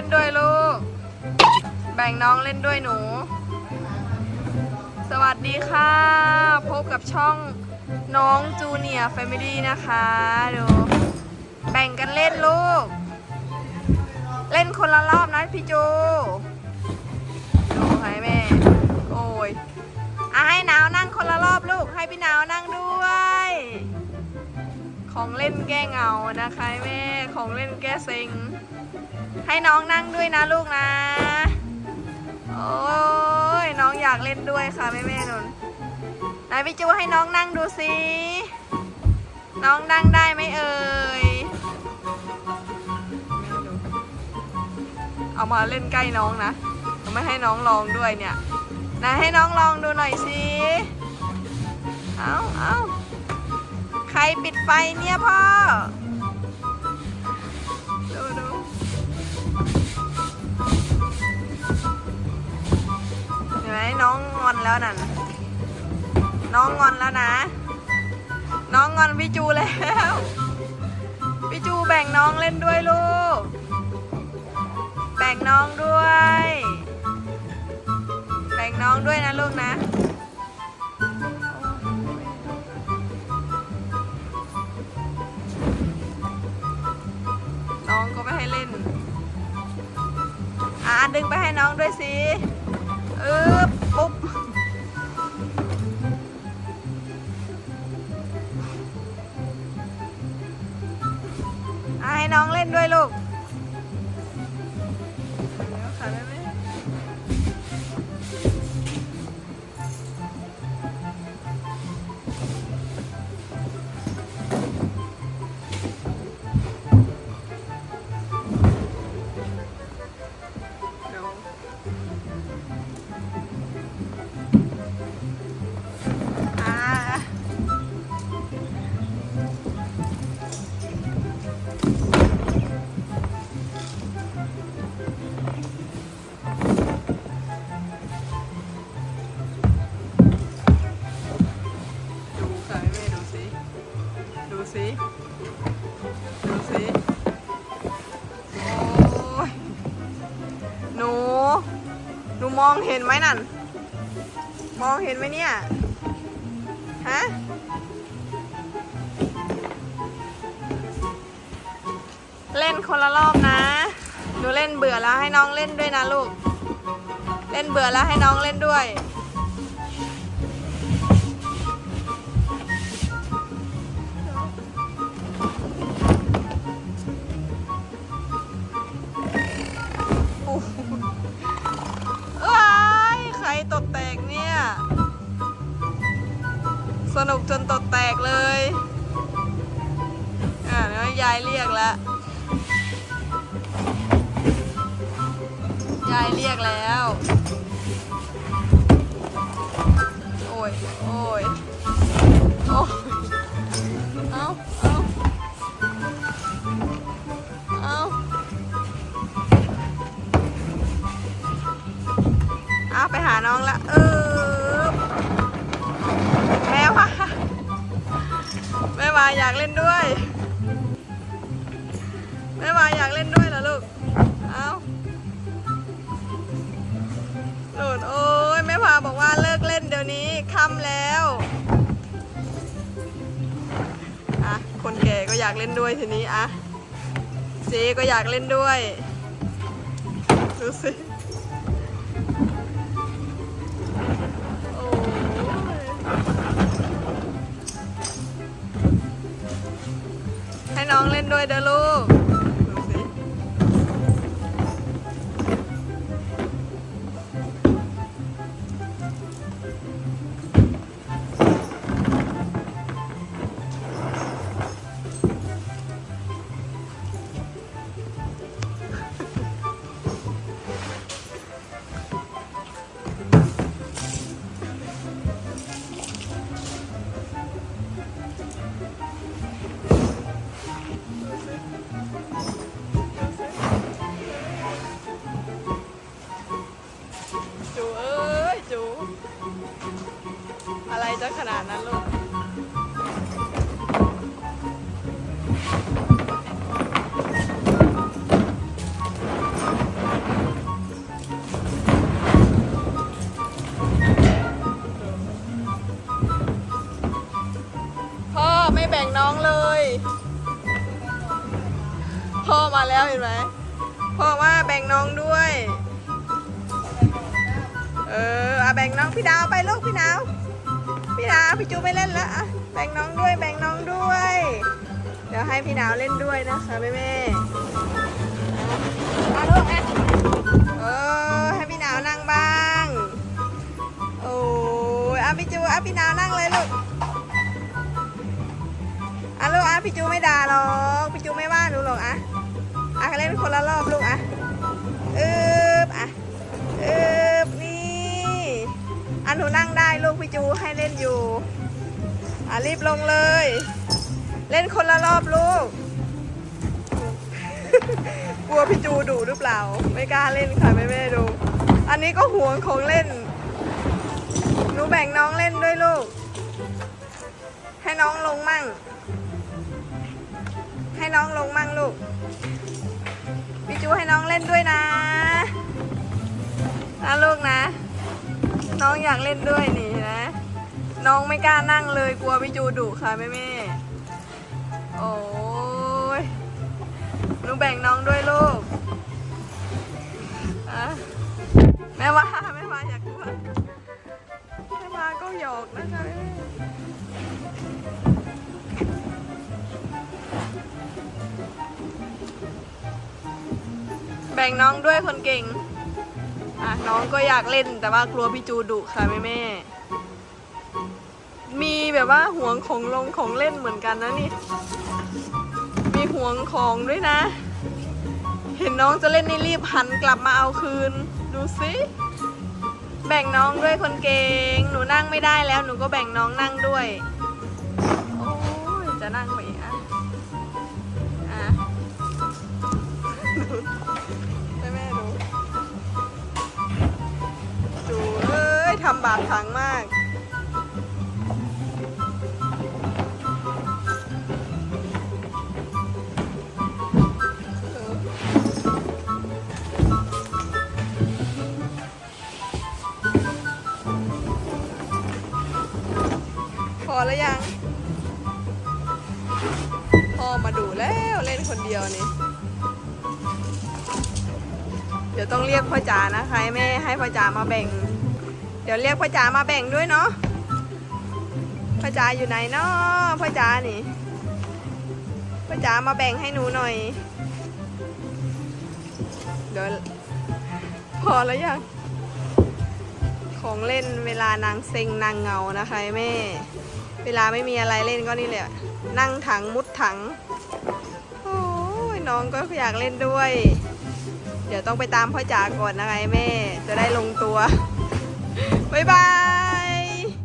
่นด้วยลูก แบ่งน้องเล่นด้วยหนู สวัสดีค่ะ พบกับช่องน้องจูเนียร์แฟมิลี่นะคะดูแบ่งกันเล่นลูก เล่นคนละรอบนะพี่จูดูให้แม่ โอ้ยอะให้หนาวนั่งคนละรอบลูก ให้พี่หนาวนั่งด้วย ของเล่นแก้เหงานะคะแม่ ของเล่นแก้เซ็ง ให้น้องนั่งด้วยนะลูกนะ โอ้ยน้องอยากเล่นด้วยค่ะแม่แม่นนไหนพี่จูให้น้องนั่งดูสิ น้องนั่งได้ไหมเอ่ยเอามาเล่นใกล้น้องนะไม่ให้น้องลองด้วยเนี่ยไหนให้น้องลองดูหน่อยสิเอาเอาใครปิดไฟเนี่ยพ่อ น้องงอนแล้วนั่น น้องงอนแล้วนะ น้องงอนพี่จูแล้วพี่จูแบ่งน้องเล่นด้วยลูก แบ่งน้องด้วย แบ่งน้องด้วยนะลูกนะน้องก็ไม่ให้เล่น อ่าดึงไปให้น้องด้วยสิ เออปุ๊บให้น้องเล่นด้วยลูก องเห็นไหมนั่น มองเห็นไหมเนี่ย ฮะ เล่นคนละรอบนะ หนูเล่นเบื่อแล้วให้น้องเล่นด้วยนะลูก เล่นเบื่อแล้วให้น้องเล่นด้วย สนุกจนตดแตกเลย อ่าเดี๋ยวยายเรียกแล้ว ยายเรียกแล้ว โอ้ย โอ้ย วาอยากเล่นด้วย แม่วาอยากเล่นด้วยเหรอลูก เอาหลุดโอ้ยแม่พาบอกว่าเลิกเล่นเดี๋ยวนี้ค่ำแล้วอะคนแก่ก็อยากเล่นด้วยทีนี้อะเจ๊ก็อยากเล่นด้วย ดูสิ น้องเล่นด้วยเด้อลูก ขนาดนั้นลูกพ่อไม่แบ่งน้องเลย พ่อมาแล้วเห็นไหมพ่อว่าแบ่งน้องด้วย เอออาแบ่งน้องพี่ดาวไปลูกพี่ดาว พี่ดาวพี่จูไม่เล่นละแบ่งน้องด้วยแบ่งน้องด้วย เดี๋ยวให้พี่ดาวเล่นด้วยนะคะแม่แม่เอาลูกอะเออให้พี่ดาวนั่งบ้างโอ้ยอะพี่จูอะพี่ดาวนั่งเลยลูกอะลูกอะพี่จูไม่ด่าหรอกพี่จูไม่ว่าหนูหรอกอะอะเล่นคนละรอบลูกอะอึบอะอึบนี่อัน หนูนั่งได้ลูกพี่จูให้เล่นอยู่อะรีบลงเลย เล่นคนละรอบลูก กลัวพี่จูดุหรือเปล่า ไม่กล้าเล่นค่ะแม่แม่ดู อันนี้ก็ห่วงของเล่น หนูแบ่งน้องเล่นด้วยลูก ให้น้องลงมั่ง ให้น้องลงมั่งลูก พี่จูให้น้องเล่นด้วยนะนะลูกนะ น้องอยากเล่นด้วยนี่นะ น้องไม่กล้านั่งเลยกลัวพี่จูดุค่ะแม่แม่โอ้ยหนูแบ่งน้องด้วยลูกอะแม่ว่าแม่ว่าอยากกลัวแม่ว่าก็หยอกนะคะแม่แบ่งน้องด้วยคนเก่ง อะน้องก็อยากเล่นแต่ว่ากลัวพี่จูดุค่ะแม่แม่ มีแบบว่าห่วงของลงของเล่นเหมือนกันนะนี่ มีห่วงของด้วยนะ เห็นน้องจะเล่นนี่รีบหันกลับมาเอาคืน ดูสิแบ่งน้องด้วยคนเก่ง หนูนั่งไม่ได้แล้ว หนูก็แบ่งน้องนั่งด้วย โอ้ย จะนั่งไป ทำบาปถังมาก พอแล้วยัง พ่อมาดูแล้วเล่นคนเดียวนี่เดี๋ยวต้องเรียกพ่อจ๋านะคะให้แม่ให้พ่อจ๋ามาแบ่ง เดี๋ยวเรียกพ่อจ๋ามาแบ่งด้วยเนาะพ่อจ๋าอยู่ไหนเนาะพ่อจ๋านี่พ่อจ๋ามาแบ่งให้หนูหน่อย เดี๋ยวพอแล้วยังของเล่นเวลานางเซ็งนางเงานะคะแม่ เวลาไม่มีอะไรเล่นก็นี่แหละ นั่งถังมุดถัง โอ้ยน้องก็อยากเล่นด้วย เดี๋ยวต้องไปตามพ่อจ๋าก่อนนะคะแม่ จะได้ลงตัว บ๊ายบาย